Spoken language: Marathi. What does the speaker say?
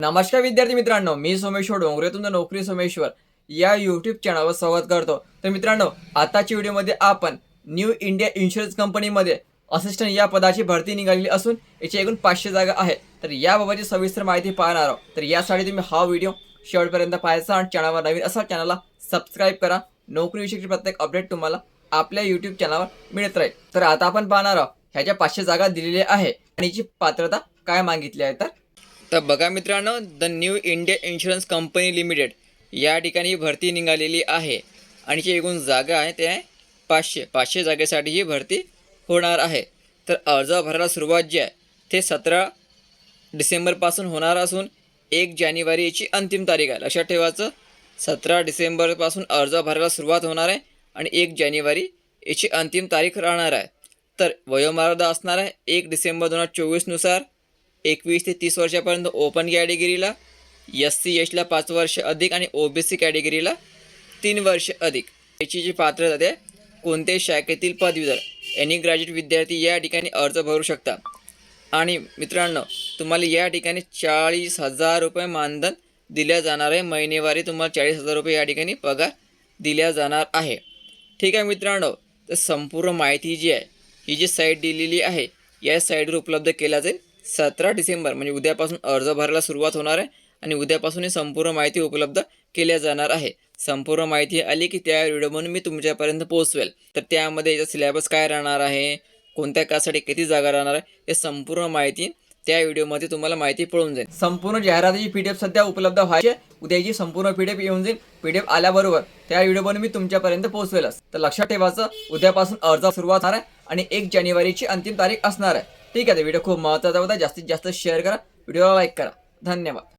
नमस्कार विद्यार्थी मित्रांनो मी सोमेश्वर डोंगरे तुमचं नोकरी सोमेश्वर या यूट्यूब चॅनलवर स्वागत करतो. तर मित्रांनो आताच्या व्हिडिओमध्ये आपण न्यू इंडिया इन्शुरन्स कंपनीमध्ये असिस्टंट या पदाची भरती निघालेली असून याची एकूण पाचशे जागा आहे. तर याबाबतची सविस्तर माहिती पाहणार आहोत. तर यासाठी तुम्ही हा व्हिडिओ शेवटपर्यंत पाहायचा आणि चॅनलवर नवीन असा चॅनलला सबस्क्राईब करा. नोकरीविषयीची प्रत्येक अपडेट तुम्हाला आपल्या यूट्यूब चॅनलवर मिळत राहील. तर आता आपण पाहणार आहोत ह्याच्या पाचशे जागा दिलेल्या आहे आणि याची पात्रता काय मागितली आहे. तर तर बघा मित्रांनो the new India insurance company limited या ठिकाणी भरती निघालेली आहे. आणि जी एकूण जागा आहे ते आहे पाचशे पाचशे जागेसाठी ही भरती होणार आहे. तर अर्ज भरायला सुरुवात जी आहे ते सतरा डिसेंबरपासून होणार असून एक जानेवारी याची अंतिम तारीख आहे. लक्षात ठेवायचं सतरा डिसेंबरपासून अर्ज भरायला सुरुवात होणार आहे आणि एक जानेवारी याची अंतिम तारीख राहणार आहे. तर वयोमर्यादा असणार आहे एक डिसेंबर दोन हजार चोवीसनुसार एकवीस ते तीस वर्षापर्यंत ओपन कॅटेगरीला एस सी एसला पाच वर्ष अधिक आणि ओ बी सी कॅटेगरीला तीन वर्ष अधिक. याची जी पात्रता आहे कोणत्याही शाखेतील पदवीधर एनी ग्रॅज्युएट विद्यार्थी या ठिकाणी अर्ज भरू शकता. आणि मित्रांनो तुम्हाला या ठिकाणी चाळीस हजार रुपये मानधन दिल्या जाणार आहे. महिनेवारी तुम्हाला चाळीस हजार रुपये या ठिकाणी पगार दिल्या जाणार आहे. ठीक आहे मित्रांनो तर संपूर्ण माहिती जी आहे ही जी साईट दिलेली आहे या साईटवर उपलब्ध केला जाईल. सतरा डिसेंबर म्हणजे उद्यापासून अर्ज भरायला सुरुवात होणार आहे आणि उद्यापासून ही संपूर्ण माहिती उपलब्ध केल्या जाणार आहे. संपूर्ण माहिती आली की त्या व्हिडिओ म्हणून मी तुमच्यापर्यंत पोहोचवेल. तर त्यामध्ये याचा सिलेबस काय राहणार आहे? कोणत्या कासाठी किती जागा राहणार आहे? हे संपूर्ण माहिती त्या व्हिडिओमध्ये तुम्हाला माहिती पळून जाईल. संपूर्ण जाहिरातीची पी डी एफ सध्या उपलब्ध व्हायची उद्याची संपूर्ण पी डी एफ येऊन जाईल. पी डी एफ आल्याबरोबर त्या व्हिडिओमध्ये मी तुमच्यापर्यंत पोहोचवेलच. तर लक्षात ठेवायचं उद्यापासून अर्ज सुरुवात होणार आहे आणि एक जानेवारीची अंतिम तारीख असणार आहे. ठीक आहे व्हिडिओ खूप महत्त्वाचा होता. जास्तीत जास्त शेअर करा. व्हिडिओला लाईक करा. धन्यवाद.